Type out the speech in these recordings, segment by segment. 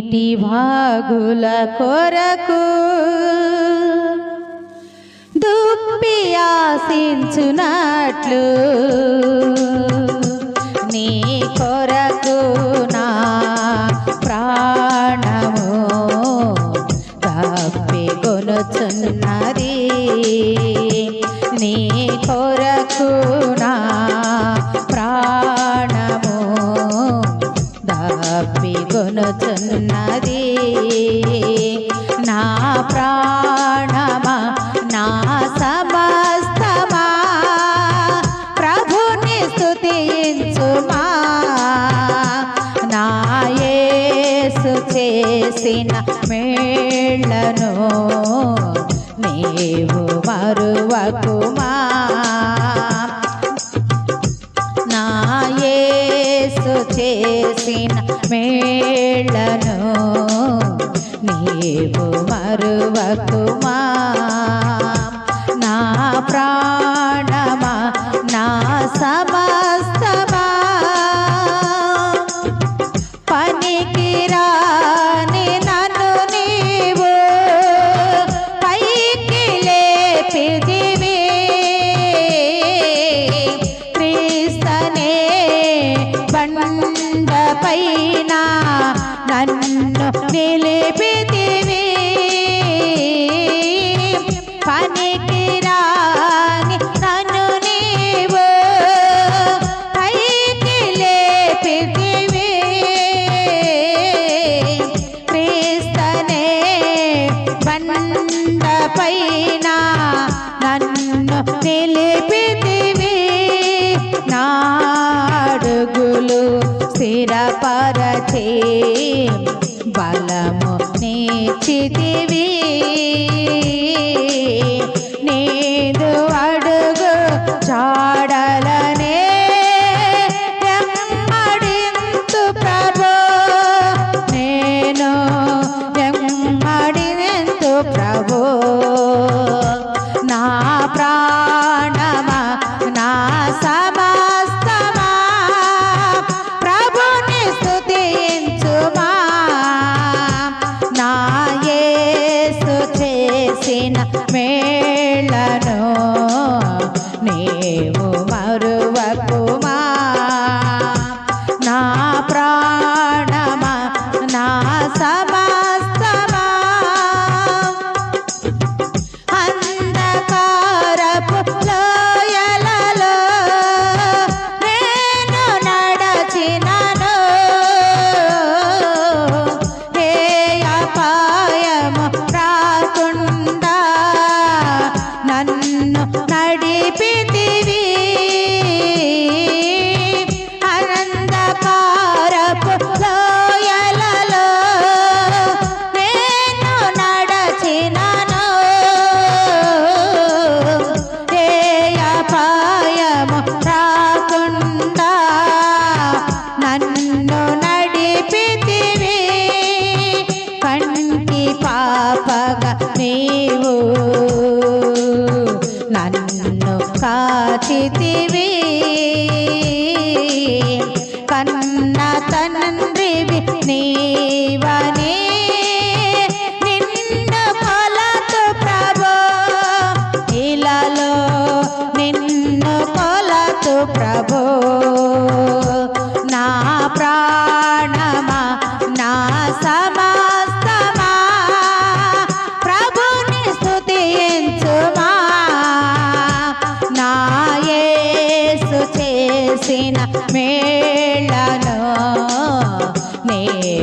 నీటి వాగుల కొరకు దుప్పి ఆశించునట్లు నీ కొరకు నా ప్రాణము తప్పి కొనుచున్నది. నీ కొరకు నా ప్రాణము దప్పి కొనుచున్నది నా ప్రాణమా నా సమస్తమా ప్రభుని స్థుతించుమా నాయసు చేసిన మేళ్ళను నీవు మరువకుమా నాయసు చే చేసిన మేళ్ళను నీవు మరువకుమా నన్ను నిలిపితివి పనికి రాని నన్ను నీవు పైకి లేపితివి. క్రీస్తనే బండ పైన నన్ను నిలిపితివి. నాడుగులు స్థిరపరచే ఫలము నీచితివి నీదు చేసిన మేళ్ళను বাঁচিতে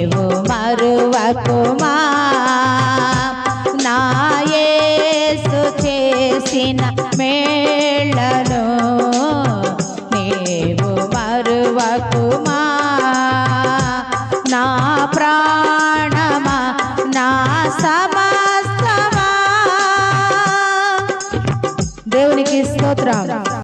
నీవు మరువకుమా? నాయేసు చేసిన మేళ్ళను నీవు మరువకుమా? నా ప్రాణమా? నా సమస్తమా? దేవునికి స్తోత్రం